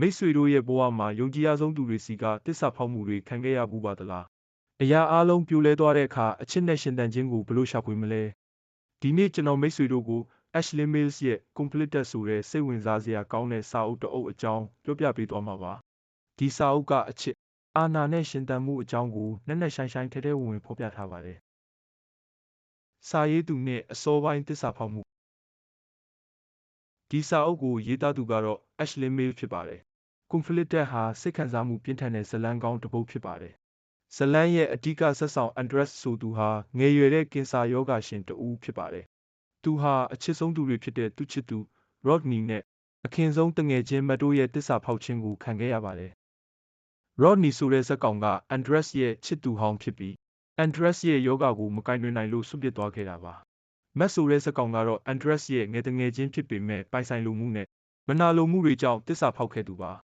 မိတ်ဆွေတို့ရဲ့ဘဝမှာယုံကြည်ရဆုံးသူတွေစီကတစ္ဆာဖောက်မှုတွေခံခဲ့ရဘူးပါသလားအရာအလုံးပြိုလဲသွားတဲ့အခါအချစ်နဲ့ရှင်သန်ခြင်းကိုဘယ်လိုရှာဖွေမလဲဒီနေ့ကျွန်တော်မိတ်ဆွေတို့ကို Ashley Mills ရဲ့ Completed ဆိုတဲ့စိတ်ဝင်စားစရာကောင်းတဲ့စာအုပ်တစ်အုပ်အကြောင်းပြောပြပေးသွားမှာပါဒီစာအုပ်ကအချစ်အာနာနဲ့ရှင်သန်မှုအကြောင်းကိုနက်နက်ရှိုင်းရှိုင်းထဲထဲဝင်ဝင်ဖော်ပြထားပါတယ်စာရေးသူနဲ့အစောပိုင်းတစ္ဆာဖောက်မှုဒီစာအုပ်ကိုရေးသားသူကတော့ Ashley Mill ဖြစ်ပါတယ်။ Conflicted ဟာစိတ်ခံစားမှုပြင်းထန်တဲ့ဇာတ်လမ်းကောင်းတစ်ပုဒ်ဖြစ်ပါတယ်။ဇာတ်လမ်းရဲ့အဓိကဆက်ဆောင် Andres ဆိုသူဟာငယ်ရွယ်တဲ့ကင်ဆာရောဂါရှင်တစ်ဦးဖြစ်ပါတယ်။သူဟာအချစ်ဆုံးသူတွေဖြစ်တဲ့သူ့ချစ်သူ Rodney နဲ့အခင်ဆုံးတငယ်ချင်းမတ်တို့ရဲ့တစ္ဆာဖောက်ခြင်းကိုခံခဲ့ရပါတယ်။ Rodney ဆိုတဲ့ဇာတ်ကောင်က Andres ရဲ့ချစ်သူဟောင်းဖြစ်ပြီး Andres ရဲ့ယောဂါကိုမကင်တွင်နိုင်လို့ဆွန့်ပစ်သွားခဲ့တာပါ။မတ်ဆိုတဲ့ဇာတ်ကောင်ကတော့ Andres ရဲ့ငယ်တငယ်ချင်းဖြစ်ပေမဲ့ပိုင်ဆိုင်လိုမှုနဲ့မနာလိုမှုတွေကြောင့်တစ္ဆာဖောက်ခဲ့သူပါ။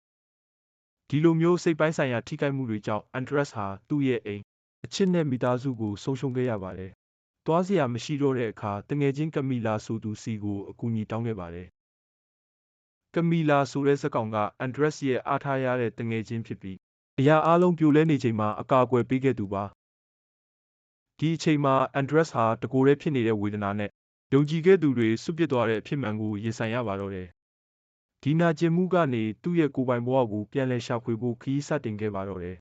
ဒီလိုမျိုးစိတ်ပိုင်းဆိုင်ရာထိခိုက်မှုတွေကြောင့် Andres ဟာသူ့ရဲ့အိမ်အချစ်နဲ့မိသားစုကိုဆုံးရှုံးခဲ့ရပါတယ်။သွားစရာမရှိတော့တဲ့အခါတငယ်ချင်းကမီလာဆိုသူစီကိုအကူအညီတောင်းခဲ့ပါတယ်။ကမီလာဆိုတဲ့ဇာတ်ကောင်က Andres ရဲ့အားထားရတဲ့တငယ်ချင်းဖြစ်ပြီးအရာအလုံးပြိုလဲနေချိန်မှာအကာအကွယ်ပေးခဲ့သူပါ။ဒီအချိန်မှာ Andres ဟာတကိုယ်တည်းဖြစ်နေတဲ့ဝေဒနာနဲ့ယုံကြည်ခဲ့သူတွေစွန့်ပစ်သွားတဲ့အဖြစ်မှန်ကိုရင်ဆိုင်ရပါတော့တယ်။ ဒီနာကျင်မှုကနေသူ့ရဲ့ကိုယ်ပိုင်ဘဝကိုပြန်လည်ရှာဖွေဖို့ခရီးစတင်ခဲ့ပါတော့တယ်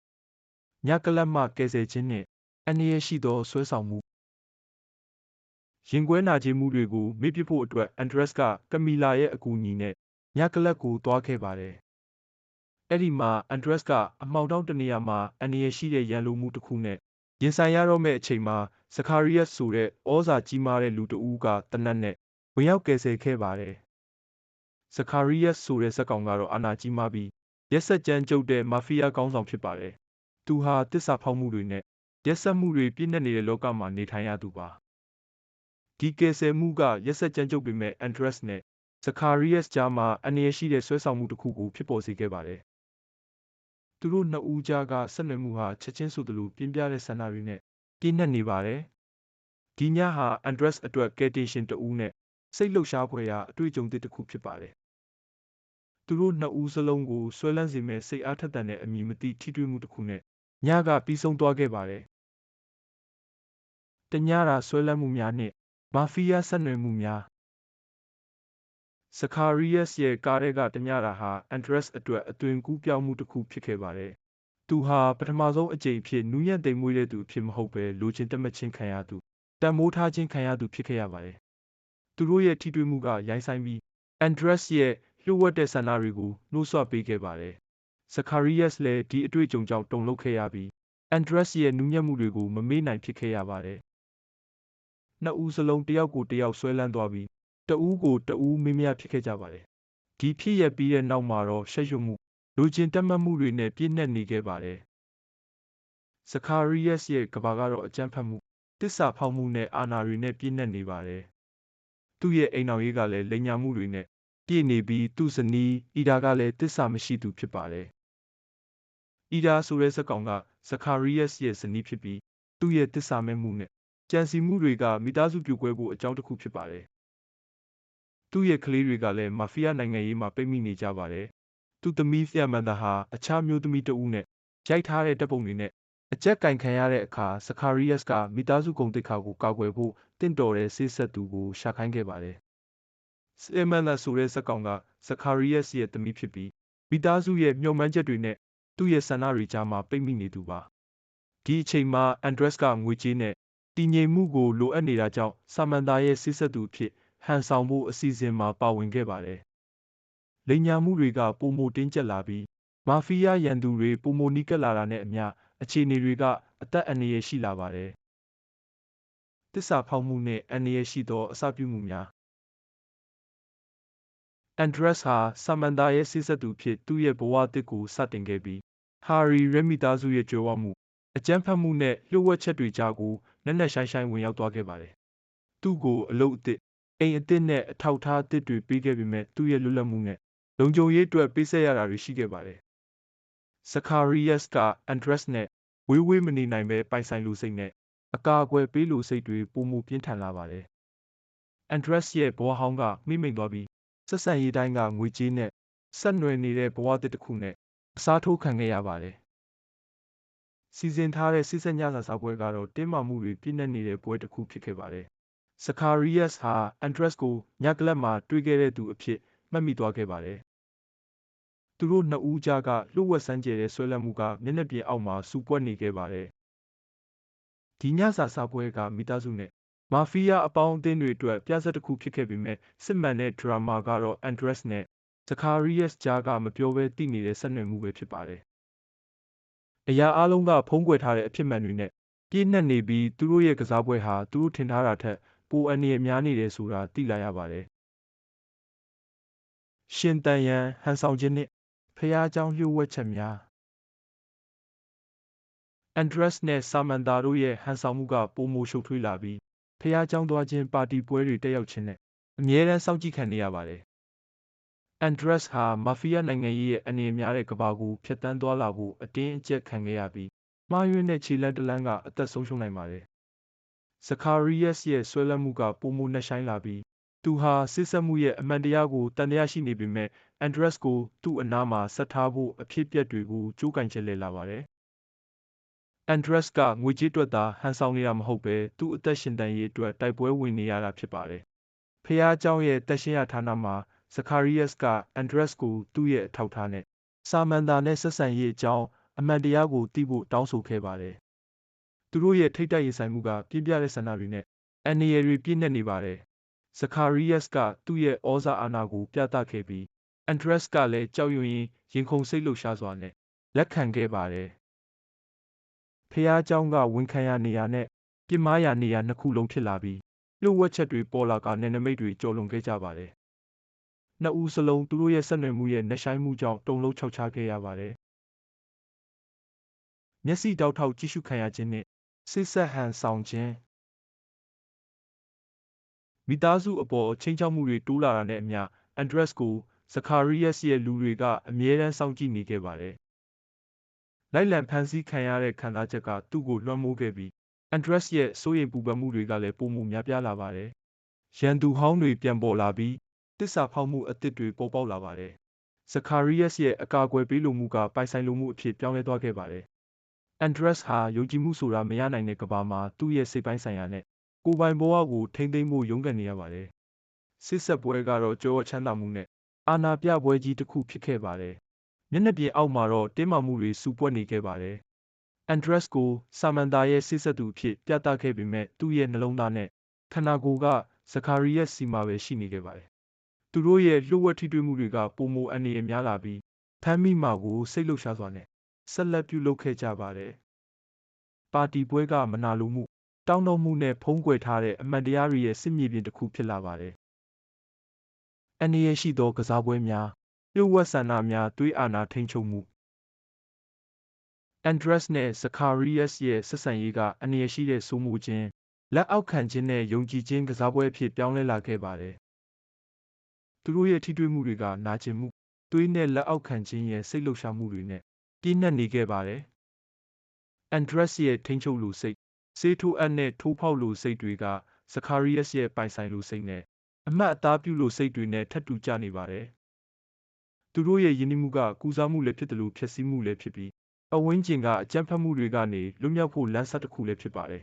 ။ညကလပ်မှကယ်ဆယ်ခြင်းနဲ့အန္တရာယ်ရှိသောဆွဲဆောင်မှုရင်ကွဲနာကျင်မှုတွေကိုမေ့ပစ်ဖို့အတွက် Andres ကကမီလာရဲ့အကူအညီနဲ့ညကလပ်ကိုသွားခဲ့ပါတယ်။အဲ့ဒီမှာ Andres ကအမှောင်တောင်းတနေရာမှာအန္တရာယ်ရှိတဲ့ရန်လိုမှုတစ်ခုနဲ့ရင်ဆိုင်ရတော့မယ့်အချိန်မှာ Zacharias ဆိုတဲ့ဩဇာကြီးမားတဲ့လူတစ်ဦးကတနတ်နဲ့ဝင်ရောက်ကယ်ဆယ်ခဲ့ပါတယ်။ Zacharias ဆိုတဲ့ဇက်ကောင်ကတော့အာဏာကြီးမားပြီးရက်ဆက်ကြမ်းကြုတ်တဲ့မာဖီးယားခေါင်းဆောင်ဖြစ်ပါတယ်။သူဟာတစ္ဆာဖောက်မှုတွေနဲ့ရက်ဆက်မှုတွေပြည့်နှက်နေတဲ့လောကမှာနေထိုင်ရသူပါ။ဒီကယ်ဆယ်မှုကရက်ဆက်ကြမ်းကြုတ်ပေမဲ့ Andres နဲ့ Zacharias ကြားမှာအန္တရာယ်ရှိတဲ့ဆွဲဆောင်မှုတစ်ခုကိုဖြစ်ပေါ်စေခဲ့ပါတယ်။သူတို့နှစ်ဦးကြားကဆက်နွယ်မှုဟာချက်ချင်းဆိုသလိုပြင်းပြတဲ့ဆန္ဒတွေနဲ့ပြည့်နှက်နေပါတယ်။ဒီညဟာ Andres အတွက်ကယ်တင်ရှင်တဦးနဲ့စိတ်လှုပ်ရှားဖွယ်ရာအတွေ့အကြုံသစ်တစ်ခုဖြစ်ပါတယ်။ သူတို့နှစ်ဦးစလုံးကိုဆွဲလန်းစေမဲ့စိတ်အားထက်သန်တဲ့အမည်မသိထိတွေ့မှုတစ်ခုနဲ့ညကပြီးဆုံးသွားခဲ့ပါတယ်။တညတာဆွဲလန်းမှုများနှင့်မာဖီးယားဆက်နွယ်မှုများစခါရီယက်ရဲ့ကားထဲကတညတာဟာ Andres အတွက်အသွင်ကူးပြောင်းမှုတစ်ခုဖြစ်ခဲ့ပါတယ်။သူဟာပထမဆုံးအကြိမ်ဖြစ်နူးညံ့သိမ်မွေ့တဲ့သူအဖြစ်မဟုတ်ဘဲလိုချင်တတ်မှတ်ခြင်းခံရသူတန်မိုးထားခြင်းခံရသူဖြစ်ခဲ့ရပါတယ်။သူတို့ရဲ့ထိတွေ့မှုကရိုင်းဆိုင်ပြီး Andres ရဲ့ လျှို့ဝှက်တဲ့ဆန္ဒတွေကိုနှိုးဆွပေးခဲ့ပါတယ်။ Zacharias လည်းဒီအတွေ့အကြုံကြောင့်တုန်လှုပ်ခဲ့ရပြီး Andres ရဲ့နူးညံ့မှုတွေကိုမမေ့နိုင်ဖြစ်ခဲ့ရပါတယ်။နှစ်ဦးစလုံးတယောက်ကိုတယောက်ဆွဲလန်းသွားပြီးတဦးကိုတဦးမေးမြဖြစ်ခဲ့ကြပါတယ်။ဒီဖြစ်ရပ်ပြီးတဲ့နောက်မှာတော့ရှက်ရွံ့မှုလူချင်းတက်မှတ်မှုတွေနဲ့ပြည့်နှက်နေခဲ့ပါတယ်။ Zacharias ရဲ့ကဘာကတော့အကြမ်းဖက်မှုတစ္ဆာဖောက်မှုနဲ့အာဏာတွေနဲ့ပြည့်နှက်နေပါတယ်။သူ့ရဲ့အိမ်တော်ရေးကလည်းလိမ်ညာမှုတွေနဲ့ ပြည့်နေပြီးသူ့ဇနီးအီဒါကလည်းတစ္ဆာမရှိသူဖြစ်ပါတယ်။အီဒါဆိုတဲ့ဇက်ကောင်က Zacharias ရဲ့ဇနီးဖြစ်ပြီးသူ့ရဲ့တစ္ဆာမဲ့မှုနဲ့ကြံစီမှုတွေကမိသားစုပြိုကွဲဖို့အကြောင်းတစ်ခုဖြစ်ပါတယ်။သူ့ရဲ့ကလေးတွေကလည်းမာဖီးယားနိုင်ငံရေးမှာပိတ်မိနေကြပါတယ်။သူ့သမီးဖျက်မန်သာဟာအခြားမျိုးသမီးတဦးနဲ့ရိုက်ထားတဲ့တပ်ပုံတွေနဲ့အကြက်ကင်ခံရတဲ့အခါ Zacharias ကမိသားစုဂုဏ်သိက္ခာကိုကာကွယ်ဖို့တင့်တော်တဲ့ဆေးဆက်သူကိုရှာခိုင်းခဲ့ပါတယ်။ ဆယ်မန်သာဆိုတဲ့ဇက်ကောင်က Zacharias ရဲ့သမီးဖြစ်ပြီးမိသားစုရဲ့မျှော်မှန်းချက်တွေနဲ့သူ့ရဲ့ဆန္ဒတွေကြားမှာပိတ်မိနေသူပါ။ဒီအချိန်မှာ Andres ကငွေကြေးနဲ့တည်ငြိမ်မှုကိုလိုအပ်နေတာကြောင့်ဆာမန်သာရဲ့ဆေးဆက်သူအဖြစ်ဟန်ဆောင်ဖို့အစီအစဉ်မှာပါဝင်ခဲ့ပါတယ်။လိမ်ညာမှုတွေကပုံမတင်းကျပ်လာပြီးမာဖီးယားရန်သူတွေပုံမနီးကပ်လာတာနဲ့အမျှအခြေအနေတွေကအသက်အန္တရာယ်ရှိလာပါတယ်။တစ္ဆာဖောက်မှုနဲ့အန္တရာယ်ရှိသောအစပြုမှုများ အန်ဒရက်စ်ဟာ ဆာမန်သာရဲ့ဆေးဆက်သူဖြစ် သူ့ရဲ့ဘဝအသစ်ကို စတင်ခဲ့ပြီး ဟာရီရဲမိသားစုရဲ့ကြွယ်ဝမှု အကြမ်းဖက်မှုနဲ့ လျှို့ဝှက်ချက်တွေကြားကို နက်နက်ရှိုင်းရှိုင်း ဝင်ရောက်သွားခဲ့ပါတယ်။သူ့ကို အလုပ်အသစ် အိမ်အသစ်နဲ့ အထောက်ထားအသစ်တွေ ပေးခဲ့ပေမဲ့သူ့ရဲ့လွတ်လပ်မှုနဲ့ လုံခြုံရေးအတွက် ပေးဆက်ရတာတွေ ရှိခဲ့ပါတယ်။ Zacharias ကအန်ဒရက်စ်နဲ့ ဝေးဝေးမနေနိုင်ပဲပိုင်ဆိုင်လိုစိတ်နဲ့ အကာအကွယ်ပေးလိုစိတ်တွေပုံမပြင်းထန်လာပါတယ်။ Andres ရဲ့ဘဝဟောင်းကမိမိန်သွားပြီး ဆက်ဆံရေးတိုင်းကငွေကြေးနဲ့ဆက်နွယ်နေတဲ့ဘဝတစ်တစ်ခုနဲ့အစားထိုးခံခဲ့ရပါတယ်။စီစဉ်ထားတဲ့စစ်ဆက်ညစာစာပွဲကတော့တင်းမာမှုတွေပြည့်နှက်နေတဲ့ပွဲတစ်ခုဖြစ်ခဲ့ပါတယ်။စကာရီယက်စ်ဟာအန်ဒရက်စ်ကိုညကလပ်မှာတွေ့ခဲ့တဲ့သူအဖြစ်မှတ်မိသွားခဲ့ပါတယ်။သူတို့နှစ်ဦးကြားကလှုပ်ဝက်ဆန်းကျယ်တဲ့ဆွဲလန်းမှုကမျက်နှာပြင်အောက်မှာစူပွက်နေခဲ့ပါတယ်။ဒီညစာစာပွဲကမိသားစုနဲ့ မာဖီးယားအပေါင်းအသင်းတွေအတွက်ပြဿနာတစ်ခုဖြစ်ခဲ့ပေမဲ့စစ်မှန်တဲ့ဒရာမာကတော့အန်ဒရက်စ်နဲ့ဇကာရီယက်စ်ကြားကမပြောဘဲတည်နေတဲ့ဆက်နွယ်မှုပဲဖြစ်ပါတယ်။အရာအလုံးကဖုံးကွယ်ထားတဲ့အဖြစ်မှန်တွေနဲ့ပြည့်နှက်နေပြီးသူတို့ရဲ့ကစားပွဲဟာသူတို့ထင်ထားတာထက်ပိုအန္တရာယ်များနေတယ်ဆိုတာသိလာရပါတယ်။ရှင်တန်ရန်ဟန်ဆောင်ခြင်းနဲ့ဖျားเจ้าလျှို့ဝှက်ချက်များအန်ဒရက်စ်နဲ့ဆာမန်သာတို့ရဲ့ဟန်ဆောင်မှုကပိုမိုရှုပ်ထွေးလာပြီး ဖျားเจ้าသွားခြင်းပါတီပွဲတွေတက်ရောက်ခြင်းနဲ့အမြဲတမ်းစောင့်ကြည့်ခံနေရပါတယ်အန်ဒရက်စ်ဟာမာဖီးယားနိုင်ငံရေးရဲ့အနေများတဲ့ကဘာကိုဖျက်ဆီးသွားလာဖို့အတင်းအကျပ်ခံခဲ့ရပြီးမှားယွင်းတဲ့ခြေလှမ်းတစ်လှမ်းကအသက်ဆုံးရှုံးနိုင်ပါတယ်။ဇကာရီယက်စ်ရဲ့ဆွဲလန်းမှုကပိုမိုနှက်ဆိုင်လာပြီးသူဟာစစ်ဆက်မှုရဲ့အမှန်တရားကိုတန်တရားရှိနေပေမဲ့အန်ဒရက်စ်ကိုသူ့အနားမှာဆက်ထားဖို့အဖြစ်ပြက်တွေကိုကြိုးကင်ချက်လဲလာပါတယ်။ အန်ဒရက်စ်ကငွေကြေးအတွက်သာဟန်ဆောင်နေတာမဟုတ်ပဲသူ့အသက်ရှင်တန်ရေးအတွက်တိုက်ပွဲဝင်နေရတာဖြစ်ပါတယ်။ဖះเจ้าရဲ့တက်ရှင်ရဌာနမှာဇကာရီယက်စ်ကအန်ဒရက်စ်ကိုသူ့ရဲ့အထောက်ထားနဲ့ဆာမန်သာနဲ့ဆက်ဆံရေးအကြောင်းအမှန်တရားကိုသိဖို့တောင်းဆိုခဲ့ပါတယ်။သူတို့ရဲ့ထိတ်တိုက်ရင်ဆိုင်မှုကပြင်းပြတဲ့ဆန္ဒတွေနဲ့အန်နီယယ်တွေပြည့်နှက်နေပါတယ်။ဇကာရီယက်စ်ကသူ့ရဲ့ဩဇာအာဏာကိုပြသခဲ့ပြီးအန်ဒရက်စ်ကလည်းကြောက်ရွံ့ရင်ရင်ခုန်စိတ်လှုပ်ရှားစွာနဲ့လက်ခံခဲ့ပါတယ်။ ဖះเจ้าကဝန်ခံရနေရနဲ့ပြစ်မှားရနေရနှစ်ခုလုံးဖြစ်လာပြီးလှုပ်ဝက်ချက်တွေပေါ်လာကနယ်နိမိတ်တွေကျော်လွန်ခဲ့ကြပါတယ်။နှစ်ဦးစလုံးသူတို့ရဲ့ဆက်နွယ်မှုရဲ့နှက်ဆိုင်မှုကြောင့်တုန်လှုပ်ခြောက်ခြားခဲ့ရပါတယ်။မျက်စိတောက်ထောက်ကြည့်ရှုခံရခြင်းနှင့်ဆိတ်ဆက်ဟန်ဆောင်ခြင်းမိသားစုအပေါ်ချင်းချောက်မှုတွေတိုးလာတာနဲ့အမျှအန်ဒရက်စ်ကိုဇကာရီယက်စ်ရဲ့လူတွေကအမြဲတမ်းစောင့်ကြည့်နေခဲ့ပါတယ်။ လိုက်လံဖန်ဆီးခံရတဲ့ခံစားချက်ကသူ့ကိုလွှမ်းမိုးခဲ့ပြီးအန်ဒရက်စ်ရဲ့စိုးရိမ်ပူပန်မှုတွေကလည်းပိုမိုများပြားလာပါတယ်။ရန်သူဟောင်းတွေပြန်ပေါ်လာပြီးတစ္ဆာဖောက်မှုအသစ်တွေပေါ်ပေါက်လာပါတယ်။ဇကာရီယက်စ်ရဲ့အကာအကွယ်ပေးလိုမှုကပိုင်ဆိုင်လိုမှုအဖြစ်ပြောင်းလဲသွားခဲ့ပါတယ်။အန်ဒရက်စ်ဟာယုံကြည်မှုဆိုတာမရနိုင်တဲ့ကမ္ဘာမှာသူ့ရဲ့စိတ်ပိုင်းဆိုင်ရာနဲ့ကိုယ်ပိုင်ဘဝကိုထိမ့်သိမ်းဖို့ရုန်းကန်နေရပါတယ်။စစ်ဆက်ပွဲကတော့ကြောချမ်းသာမှုနဲ့အာဏာပြပွဲကြီးတစ်ခုဖြစ်ခဲ့ပါတယ်။ မျက်နှာပြင်အောက်မှာတော့တင်းမာမှုတွေစူပွက်နေခဲ့ပါတယ်။အန်ဒရက်စ်ကိုဆာမန်သာရဲ့စစ်ဆက်သူအဖြစ်ပြသခဲ့ပေမဲ့သူ့ရဲ့နှလုံးသားနဲ့ခန္ဓာကိုယ်ကဇကာရီယက်စီမှာပဲရှိနေခဲ့ပါတယ်သူတို့ရဲ့လျှို့ဝှက်ထိတွေ့မှုတွေကပိုမိုအန္တရာယ်များလာပြီးဖမ်းမိမှာကိုစိတ်လှုပ်ရှားစွာနဲ့ဆက်လက်ပြုလုပ်ခဲ့ကြပါတယ်။ပါတီပွဲကမနာလိုမှုတောင်းတမှုနဲ့ဖုံးကွယ်ထားတဲ့အမှန်တရားတွေရဲ့စစ်မြေပြင်တစ်ခုဖြစ်လာပါတယ်။အန္တရာယ်ရှိသောကစားပွဲများ လျှို့ဝှက်ဆန္ဒများတွေးအာနာထိန်ချုပ်မှုအန်ဒရက်စ်နဲ့ဇကာရီယက်စ်ရဲ့ဆက်ဆံရေးကအန္တရာယ်ရှိတဲ့စိုးမိုးခြင်းလက်အောက်ခံခြင်းနဲ့ယုံကြည်ခြင်းကစားပွဲအဖြစ်ပြောင်းလဲလာခဲ့ပါတယ်သူတို့ရဲ့ထိတွေ့မှုတွေကနာကျင်မှုသွေးနဲ့လက်အောက်ခံခြင်းရဲ့စိတ်လှုပ်ရှားမှုတွေနဲ့ပြည့်နှက်နေခဲ့ပါတယ်။အန်ဒရက်စ်ရဲ့ထိန်းချုပ်လူစိတ်စေးထိုးအပ်နဲ့ထိုးဖောက်လူစိတ်တွေကဇကာရီယက်စ်ရဲ့ပိုင်ဆိုင်လူစိတ်နဲ့အမတ်အသားပြုလူစိတ်တွေနဲ့ထပ်တူကြနေပါတယ်။ သူတို့ရဲ့ယဉ်ကျေးမှုကကူစားမှုလည်းဖြစ်တယ်လို့ဖြစ်စည်းမှုလည်းဖြစ်ပြီးအဝင်းကျင်ကအကြမ်းဖက်မှုတွေကနေလွတ်မြောက်ဖို့လမ်းဆက်တစ်ခုလည်းဖြစ်ပါတယ်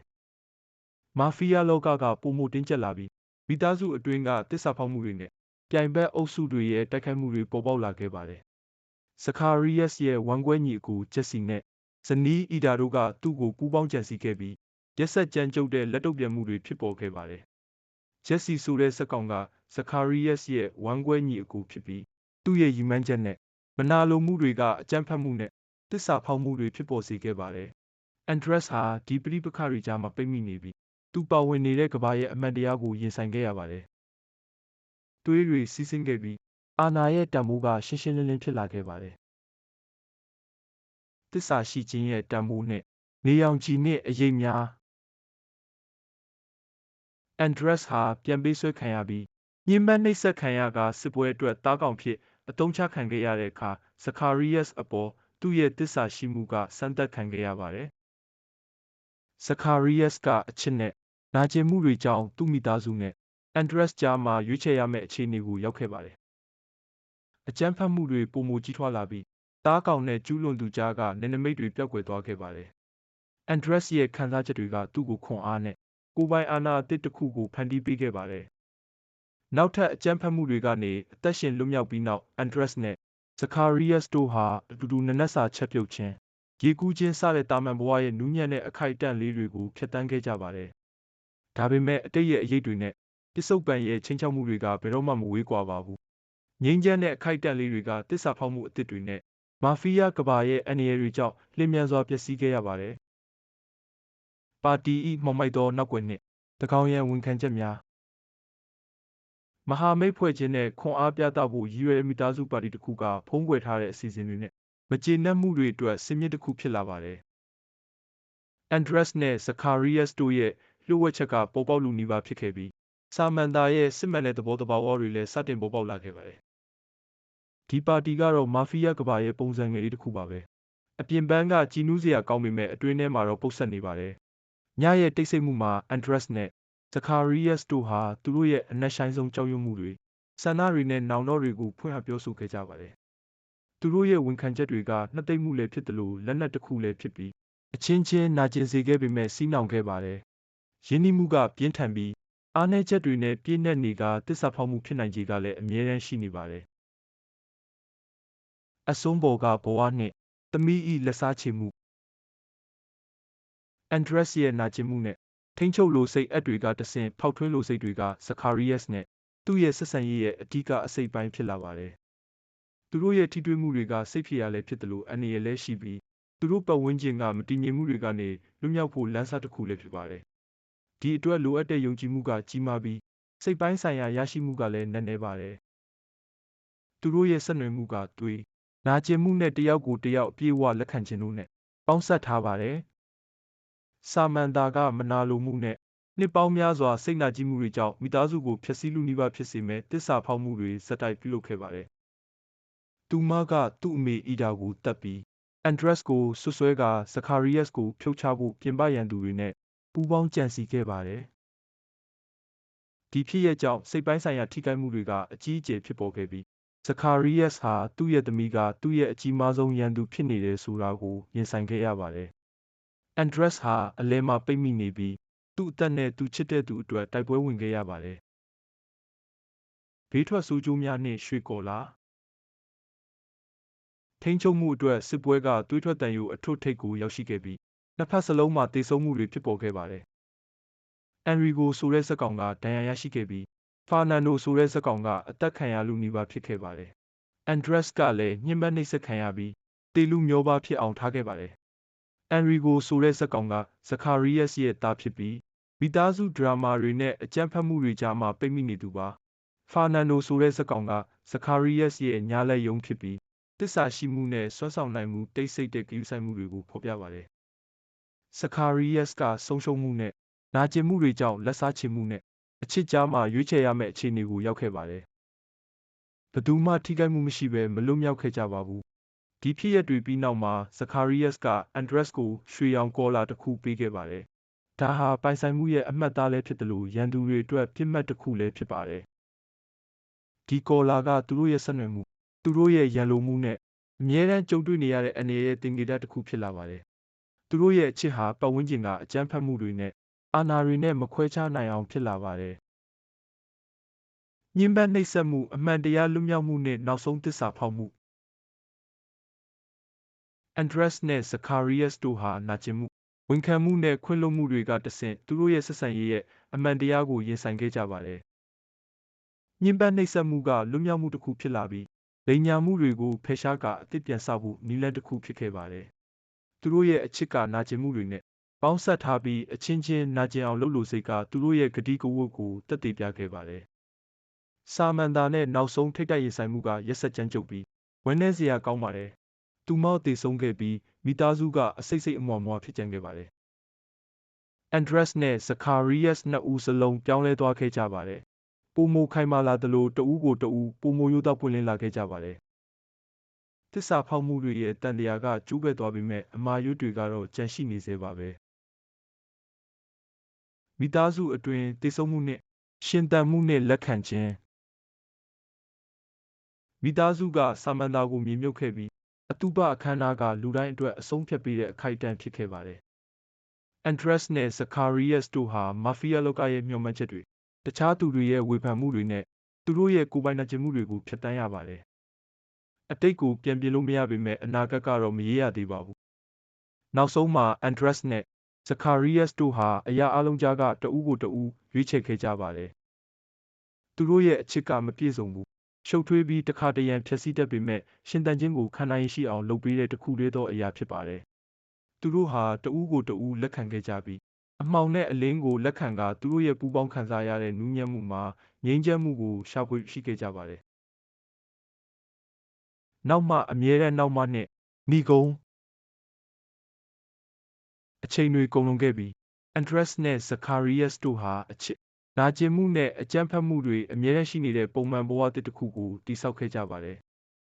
။မာဖီးယားလောကကပုံမှုတင်းကျပ်လာပြီးမိသားစုအတွင်းကတစ္ဆာဖောက်မှုတွေနဲ့ပြိုင်ဘက်အုပ်စုတွေရဲ့တိုက်ခိုက်မှုတွေပေါ်ပေါက်လာခဲ့ပါတယ်။စကာရီယက်စ်ရဲ့ဝမ်းကွဲညီအကိုဂျက်စီနဲ့ဇနီးအီဒါတို့ကသူ့ကိုပူးပေါင်းကြံစည်ခဲ့ပြီးရက်ဆက်ကြမ်းကြုတ်တဲ့လက်တုပ်ပြန်မှုတွေဖြစ်ပေါ်ခဲ့ပါတယ်။ဂျက်စီဆိုတဲ့စက်ကောင်ကစကာရီယက်စ်ရဲ့ဝမ်းကွဲညီအကိုဖြစ်ပြီး သူ့ရဲ့ရည်မှန်းချက်နဲ့မနာလိုမှုတွေကအကြမ်းဖက်မှုနဲ့တစ္ဆာဖောက်မှုတွေဖြစ်ပေါ်စေခဲ့ပါတယ်။အန်ဒရက်စ်ဟာဒီပရိပခတွေကြားမှာပိတ်မိနေပြီးသူပါဝင်နေတဲ့ကဘာရဲ့အမှန်တရားကိုရင်ဆိုင်ခဲ့ရပါတယ်သွေးတွေစီးဆင်းခဲ့ပြီးအာနာရဲ့တန်ဖိုးကရှင်းရှင်းလင်းလင်းဖြစ်လာခဲ့ပါတယ်။တစ္ဆာရှိခြင်းရဲ့တန်ဖိုးနဲ့နေရောင်ခြည်နဲ့အရေးများအန်ဒရက်စ်ဟာပြန်ပေးဆွဲခံရပြီးညှဉ်းပန်းနှိပ်စက်ခံရကစစ်ပွဲအတွက်တားကောင်ဖြစ် အတုံးချခံခဲ့ရတဲ့အခါ ဇကာရီယက်စ်အပေါ် သူ့ရဲ့တစ္ဆာရှိမှုက စမ်းသပ်ခံခဲ့ရပါတယ်။ဇကာရီယက်စ်က အချစ်နဲ့ နာကျင်မှုတွေကြောင့် သူ့မိသားစုနဲ့ အန်ဒရက်စ်ကြားမှာ ရွေးချယ်ရမယ့် အခြေအနေကို ရောက်ခဲ့ပါတယ်။အကြမ်းဖက်မှုတွေပုံမကြီးထွားလာပြီးတားကောင်နဲ့ ကျူးလွန်သူကြားက နယ်နိမိတ်တွေ ပျောက်ကွယ်သွားခဲ့ပါတယ်။အန်ဒရက်စ်ရဲ့ ခံစားချက်တွေက သူ့ကို ခွန်အားနဲ့ ကိုယ်ပိုင်အာဏာအသစ်တစ်ခုကို ဖန်တီးပေးခဲ့ပါတယ်။ နောက်ထပ်အကြမ်းဖက်မှုတွေကနေအသက်ရှင်လွတ်မြောက်ပြီးနောက်အန်ဒရက်စ်နဲ့ဇကာရီယပ်စ်တို့ဟာအတူတူနနက်စာချက်ပြုတ်ခြင်းရေကူးခြင်းစတဲ့တာမန်ဘဝရဲ့နူးညံ့တဲ့အခိုက်အတန့်လေးတွေကိုဖျက်ဆီးခဲ့ကြပါတယ်။ဒါပေမဲ့အတိတ်ရဲ့အရေးတွေနဲ့ပစ္စုပန်ရဲ့ချင်းချောက်မှုတွေကဘယ်တော့မှမဝေးကွာပါဘူး။ငိမ့်ချမ်းတဲ့အခိုက်အတန့်လေးတွေကတစ္ဆာဖောက်မှုအသစ်တွေနဲ့မာဖီးယားကဘာရဲ့အန္တရာယ်တွေကြောင့်လျင်မြန်စွာပျက်စီးခဲ့ရပါတယ်။ပါတီ၏မှောင်မိုက်သောနောက်ွယ်နှင့်တကောင်ရန်ဝန်ခံချက်များ မဟာမိတ်ဖွဲ့ခြင်းနဲ့ခွန်အားပြသဖို့ရည်ရွယ်မိသားစုပါတီတစ်ခုကဖုံးကွယ်ထားတဲ့အစီအစဉ်တွေနဲ့မကျေနပ်မှုတွေအတွက်စင်မြင့်တစ်ခုဖြစ်လာပါတယ်။အန်ဒရက်စ်နဲ့ဇကာရီယပ်စ်တို့ရဲ့လျှို့ဝှက်ချက်ကပေါ်ပေါက်လူနီးပါးဖြစ်ခဲ့ပြီးဆာမန်သာရဲ့စစ်မှန်တဲ့သဘောတဘာဝတွေလည်းစတင်ပေါ်ပေါက်လာခဲ့ပါတယ်။ဒီပါတီကတော့မာဖီးယားကဘာရဲ့ပုံစံငယ်လေးတစ်ခုပါပဲ။အပြင်ပန်းကကြည်နူးစရာကောင်းပေမဲ့အတွင်းထဲမှာတော့ပုတ်ဆက်နေပါတယ်။ညရဲ့တိတ်ဆိတ်မှုမှာအန်ဒရက်စ်နဲ့ ဇကာရီယပ်စ်တို့ဟာသူတို့ရဲ့အနက်ရှိုင်းဆုံးကြောက်ရွံ့မှုတွေဆန္ဒတွေနဲ့နောင်တော့တွေကိုဖွင့်ဟပြောဆိုခဲ့ကြပါတယ်။သူတို့ရဲ့ဝန်ခံချက်တွေကနှစ်သိမ့်မှုလည်းဖြစ်တယ်လို့လက်နက်တစ်ခုလည်းဖြစ်ပြီးအချင်းချင်းနာကျင်စေခဲ့ပေမဲ့စီးနှောင်ခဲ့ပါတယ်။ရင်းနှီးမှုကပြင်းထန်ပြီးအားနည်းချက်တွေနဲ့ပြည့်နှက်နေကတစ္ဆာဖောက်မှုဖြစ်နိုင်ခြေကလည်းအမြဲတမ်းရှိနေပါတယ်။အစွန်းပေါ်ကဘဝနှင့်သမီးဤလက်စားချေမှုအန်ဒရက်စ်ရဲ့နာကျင်မှုနဲ့ ထိန်းချုပ်လိုစိတ်အပ်တွေကတဆင့်ဖောက်ထွင်းလိုစိတ်တွေကဇကာရီယပ်စ်နဲ့သူ့ရဲ့ဆက်ဆံရေးရဲ့အဓိကအစိတ်ပိုင်းဖြစ်လာပါတယ်။သူတို့ရဲ့ထိတွေ့မှုတွေကစိတ်ဖြေရလည်းဖြစ်တယ်လို့အနေရလည်းရှိပြီးသူတို့ပတ်ဝန်းကျင်ကမတည်ငြိမ်မှုတွေကနေလွတ်မြောက်ဖို့လမ်းစာတစ်ခုလည်းဖြစ်ပါတယ်။ဒီအတွက်လိုအပ်တဲ့ယုံကြည်မှုကကြီးမားပြီးစိတ်ပိုင်းဆိုင်ရာရရှိမှုကလည်းနက်နဲပါတယ်။သူတို့ရဲ့ဆက်နွယ်မှုကသွေးနာကျင်မှုနဲ့တယောက်ကိုတယောက်အပြည့်အဝလက်ခံခြင်းတို့နဲ့ပေါင်းစပ်ထားပါတယ်။ ဆာမန်တာက မနာလိုမှုနဲ့ နှစ်ပေါင်းများစွာ စိတ်နာကြည်မှုတွေကြောင့် မိသားစုကို ဖျက်ဆီးလူနီးပါးဖြစ်စေမဲ့တစ္ဆာဖောက်မှုတွေဇက်တိုက်ပြုလုပ်ခဲ့ပါတယ်။သူမက သူ့အမေ အီဒါကိုတတ်ပြီး အန်ဒရက်စ်ကိုဆွဆွဲကဇကာရီယပ်စ်ကို ဖြုတ်ချဖို့ ပြင်ပရန်သူတွေနဲ့ ပူးပေါင်းကြံစည်ခဲ့ပါတယ်။ဒီဖြစ်ရပ်ကြောင့် စိတ်ပိုင်းဆိုင်ရာ ထိခိုက်မှုတွေက အကြီးအကျယ် ဖြစ်ပေါ်ခဲ့ပြီး ဇကာရီယပ်စ်ဟာ သူ့ရဲ့သမီးက သူ့ရဲ့ အကြီးမားဆုံးရန်သူ ဖြစ်နေတယ်ဆိုတာကို ရင်ဆိုင်ခဲ့ရပါတယ်။ အန်ဒရက်စ်ဟာအလဲမှာပိတ်မိနေပြီးသူ့အသက်နဲ့သူချစ်တဲ့သူအတွက်တိုက်ပွဲဝင်ခဲ့ရပါတယ်။ဘေးထွက်ဆိုးကျိုးများနှင့်ရွှေကော်လာထိန်းချုပ်မှုအတွက်စစ်ပွဲကသွေးထွက်တန်ယိုအထွတ်ထိပ်ကိုရောက်ရှိခဲ့ပြီးနှစ်ဖက်စလုံးမှာတေဆုံးမှုတွေဖြစ်ပေါ်ခဲ့ပါတယ်။အန်ရီဂိုဆိုတဲ့ဇက်ကောင်ကဒဏ်ရာရရှိခဲ့ပြီးဖာနန်ဒိုဆိုတဲ့ဇက်ကောင်ကအသက်ခံရလူနီးပါးဖြစ်ခဲ့ပါတယ်။အန်ဒရက်စ်ကလည်းညှဉ်းပန်းနှိပ်စက်ခံရပြီးတေလူမျိုးပါဖြစ်အောင်ထားခဲ့ပါတယ်။ အန်ရီဂိုဆိုတဲ့ဇက်ကောင်ကဇကာရီယပ်စ်ရဲ့သားဖြစ်ပြီးမိသားစုဒရာမာတွေနဲ့အကြမ်းဖက်မှုတွေကြားမှာပိတ်မိနေသူပါ။ဖာနန်ဒိုဆိုတဲ့ဇက်ကောင်ကဇကာရီယပ်စ်ရဲ့ညာလက်ယုံဖြစ်ပြီးတစ္ဆာရှိမှုနဲ့စွမ်းဆောင်နိုင်မှုတိတ်ဆိတ်တဲ့ဂရုစိုက်မှုတွေကိုဖော်ပြပါတယ်။ဇကာရီယပ်စ်ကဆုံးရှုံးမှုနဲ့နာကျင်မှုတွေကြောင့်လက်စားချေမှုနဲ့အချစ်ကြားမှာရွေးချယ်ရမယ့်အခြေအနေကိုရောက်ခဲ့ပါတယ်။ဘသူမှထိခိုက်မှုမရှိဘဲမလွတ်မြောက်ခဲ့ကြပါဘူး။ ဒီဖြစ်ရပ်တွေပြီးနောက်မှာဇကာရီယပ်စ်က အန်ဒရက်စ်ကို ရွှေရောင်ကောလာတစ်ခုပေးခဲ့ပါတယ်။ဒါဟာ ပိုင်ဆိုင်မှုရဲ့ အမှတ်အသားလည်းဖြစ်တယ်လို့ရန်သူတွေအတွက်ပြစ်မှတ်တစ်ခုလည်းဖြစ်ပါတယ်။ဒီကောလာက သူတို့ရဲ့ဆက်နွယ်မှု သူတို့ရဲ့ ရန်လိုမှုနဲ့ အမြဲတမ်းကြုံတွေ့နေရတဲ့ အနေရဲ့တင်ကြတာတစ်ခုဖြစ်လာပါတယ်။သူတို့ရဲ့အချစ်ဟာ ပတ်ဝန်းကျင်က အကြမ်းဖက်မှုတွေနဲ့ အာဏာတွေနဲ့ မခွဲခြားနိုင်အောင်ဖြစ်လာပါတယ်။ညှဉ်းပန်းနှိပ်စက်မှု အမှန်တရားလွတ်မြောက်မှုနဲ့ နောက်ဆုံးသစ္စာဖောက်မှု အန်ဒရက်စ်နဲ့ဇကာရီယပ်စ်တို့ဟာ နာကျင်မှု ဝန်ခံမှုနဲ့ ခွင့်လွှတ်မှုတွေကတဆင့် သူတို့ရဲ့ဆက်ဆံရေးရဲ့ အမှန်တရားကို ရင်ဆိုင်ခဲ့ကြပါတယ်။ညှဉ်းပန်းနှိပ်စက်မှုက လွတ်မြောက်မှုတစ်ခုဖြစ်လာပြီး လိမ်ညာမှုတွေကို ဖယ်ရှားကာ အသစ်ပြန်ဆောက်ဖို့ နည်းလမ်းတစ်ခုဖြစ်ခဲ့ပါတယ်။သူတို့ရဲ့အချစ်က နာကျင်မှုတွေနဲ့ ပေါင်းစပ်ထားပြီး အချင်းချင်း နာကျင်အောင်လုပ်လို့စိတ်က သူတို့ရဲ့ဂတိကဝတ်ကိုတက်တည်ပြခဲ့ပါတယ်။စာမန်တာနဲ့ နောက်ဆုံး ထိတ်တိုက်ရင်ဆိုင်မှုက ရက်ဆက်ကြမ်းကြုတ်ပြီးဝန်းနေစရာကောင်းပါတယ်။ သူမောက်တည်ဆုံးခဲ့ပြီး မိသားစုကအစိတ်စိတ်အမွှားမွှားဖြစ်ကြခဲ့ပါတယ်။အန်ဒရက်စ်နဲ့ ဇကာရီယပ်စ်နှစ်ဦးစလုံး ပြောင်းလဲသွားခဲ့ကြပါတယ် ပိုမိုခိုင်မာလာသလိုတဦးကိုတဦး ပိုမိုရိုးသားပွင့်လင်းလာခဲ့ကြပါတယ်။သစ္စာဖောက်မှုတွေရဲ့တန်တရားကကျိုးပဲ့သွားပေမဲ့အမာရွတ်တွေကတော့ကြန့်ရှိနေသေးပါပဲ။မိသားစုအတွင်းတည်ဆုံမှုနဲ့ ရှင်သန်မှုနဲ့ လက်ခံခြင်း မိသားစုက ဆာမန်သာကို မြေမြုပ်ခဲ့ပြီး အတူပအခမ်းအနားကလူတိုင်းအတွက်အဆုံးဖြတ်ပေးတဲ့အခိုက်အတန့်ဖြစ်ခဲ့ပါတယ်။ Andres နဲ့ Zacharias တို့ဟာ မာဖီးယားလောကရဲ့မျှော်မှန်းချက်တွေ တခြားသူတွေရဲ့ဝေဖန်မှုတွေနဲ့ သူတို့ရဲ့ကိုယ်ပိုင်နာကျင်မှုတွေကိုဖျက်ဆီးရပါတယ်။အတိတ်ကိုပြန်ပြင်လို့မရပေမဲ့အနာဂတ်ကတော့ မရေရသေးပါဘူး။နောက်ဆုံးမှာ Andres နဲ့ Zacharias တို့ဟာ အရာအလုံးကြားက တဦးကိုတဦး ရွေးချယ်ခဲ့ကြပါတယ်။သူတို့ရဲ့အချစ်က မပြည့်စုံဘူး။ ရှုပ်ထွေးပြီးတစ်ခါတရံဖြည့်ဆည်းတတ်ပေမဲ့ရှင်တန်ခြင်းကိုခံနိုင်ရရှိအောင်လုပ်ပေးတဲ့တစ်ခုတည်းသောအရာဖြစ်ပါတယ်။သူတို့ဟာတဦးကိုတဦးလက်ခံခဲ့ကြပြီးအမှောင်နဲ့အလင်းကိုလက်ခံကသူတို့ရဲ့ပူးပေါင်းခံစားရတဲ့နူးညံ့မှုမှာငြိမ်းချမ်းမှုကိုရှာဖွေရှိခဲ့ကြပါတယ်။နောက်မှအမြဲတမ်းနောက်မှနဲ့မိကုံးအချိန်တွေကုန်လွန်ခဲ့ပြီး Andres နဲ့ Zacharias တို့ဟာအချစ် နာကျင်မှုနဲ့ အကြမ်းဖက်မှုတွေ အမြဲတမ်းရှိနေတဲ့ ပုံမှန်ဘဝတစ်တစ်ခုကို တည်ဆောက်ခဲ့ကြပါတယ်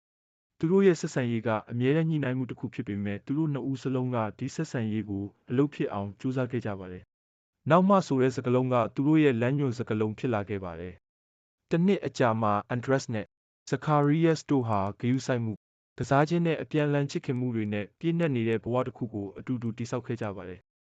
။သူတို့ရဲ့ ဆက်ဆံရေးက အမြဲတမ်း ညှိနှိုင်းမှုတစ်ခုဖြစ်ပေမဲ့သူတို့နှစ်ဦးစလုံးက ဒီဆက်ဆံရေးကို အလုပ်ဖြစ်အောင် ကြိုးစားခဲ့ကြပါတယ်။နောက်မှ ဆိုတဲ့စကားလုံးက သူတို့ရဲ့ လမ်းညွှန်စကားလုံး ဖြစ်လာခဲ့ပါတယ်။တစ်နှစ်အကြာမှာ Andres နဲ့ Zacharias တို့ဟာ ဂရုစိုက်မှု ကစားခြင်းနဲ့ အပြန်အလှန်ချစ်ခင်မှုတွေနဲ့ ပြည့်နှက်နေတဲ့ ဘဝတစ်ခုကို အတူတူ တည်ဆောက်ခဲ့ကြပါတယ်။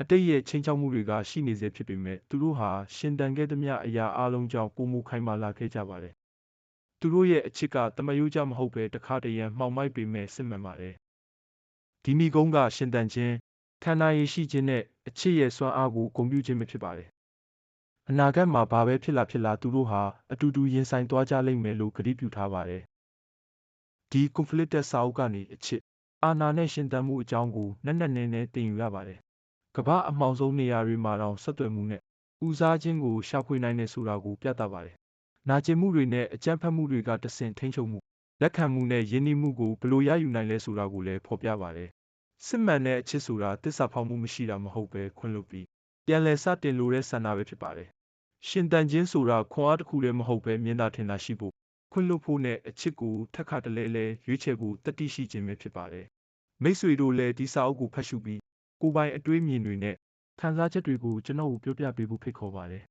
အတိတ်ရဲ့ချိန်ချောက်မှုတွေကရှိနေစေဖြစ်ပေမဲ့သူတို့ဟာရှင်တန်ခဲ့သမျှအရာအလုံးကြောင့်ပုံမူခိုင်မာလာခဲ့ကြပါတယ်။သူတို့ရဲ့အချစ်ကတမယိုးကြမဟုတ်ပဲတခါတရံမှောင်မိုက်ပေမဲ့စစ်မှန်ပါတယ်။ဒီမိကုန်းကရှင်တန်ခြင်းခံနိုင်ရရှိခြင်းနဲ့အချစ်ရဲ့စွမ်းအားကိုဂုဏ်ပြုခြင်းပဲဖြစ်ပါတယ်။အနာဂတ်မှာဘာပဲဖြစ်လာဖြစ်လာသူတို့ဟာအတူတူရင်ဆိုင်သွားကြလိမ့်မယ်လို့ကတိပြုထားပါတယ်။ဒီ conflicted စာအုပ်ကနေအချစ်အာနာနဲ့ရှင်တန်မှုအကြောင်းကိုနက်နက်နဲနဲသင်ယူရပါတယ်။ ကမ္ဘာအမှောင်ဆုံးနေရာတွေမှာတောင်ဆက်သွယ်မှုနဲ့ဦးစားခြင်းကိုရှာဖွေနိုင်တယ်ဆိုတာကိုပြသပါတယ်။နာကျင်မှုတွေနဲ့အကြမ်းဖက်မှုတွေကတဆင့်ထိန်းချုပ်မှုလက်ခံမှုနဲ့ယဉ်ကျေးမှုကိုဘယ်လိုရယူနိုင်လဲဆိုတာကိုလည်းဖော်ပြပါတယ်။စစ်မှန်တဲ့အချစ်ဆိုတာတစ္ဆာဖောက်မှုမရှိတာမဟုတ်ပဲခွင့်လွှတ်ပြီးပြန်လည်စတင်လိုတဲ့ဆန္ဒပဲဖြစ်ပါတယ်။ရှင်တန်ခြင်းဆိုတာခွန်အားတစ်ခုလည်းမဟုတ်ပဲမြင်သာထင်သာရှိဖို့ခွင့်လွှတ်ဖို့နဲ့အချစ်ကိုထက်ခါတလဲလဲရွေးချယ်ဖို့တတိရှိခြင်းပဲဖြစ်ပါတယ်။မိတ်ဆွေတို့လည်းဒီစာအုပ်ကိုဖတ်ရှုပြီး ကိုယ်ပိုင်အတွေးမြင်တွေနဲ့ခံစားချက်တွေကိုကျွန်တော်ကိုပြောပြပေးဖို့ဖိတ်ခေါ်ပါတယ်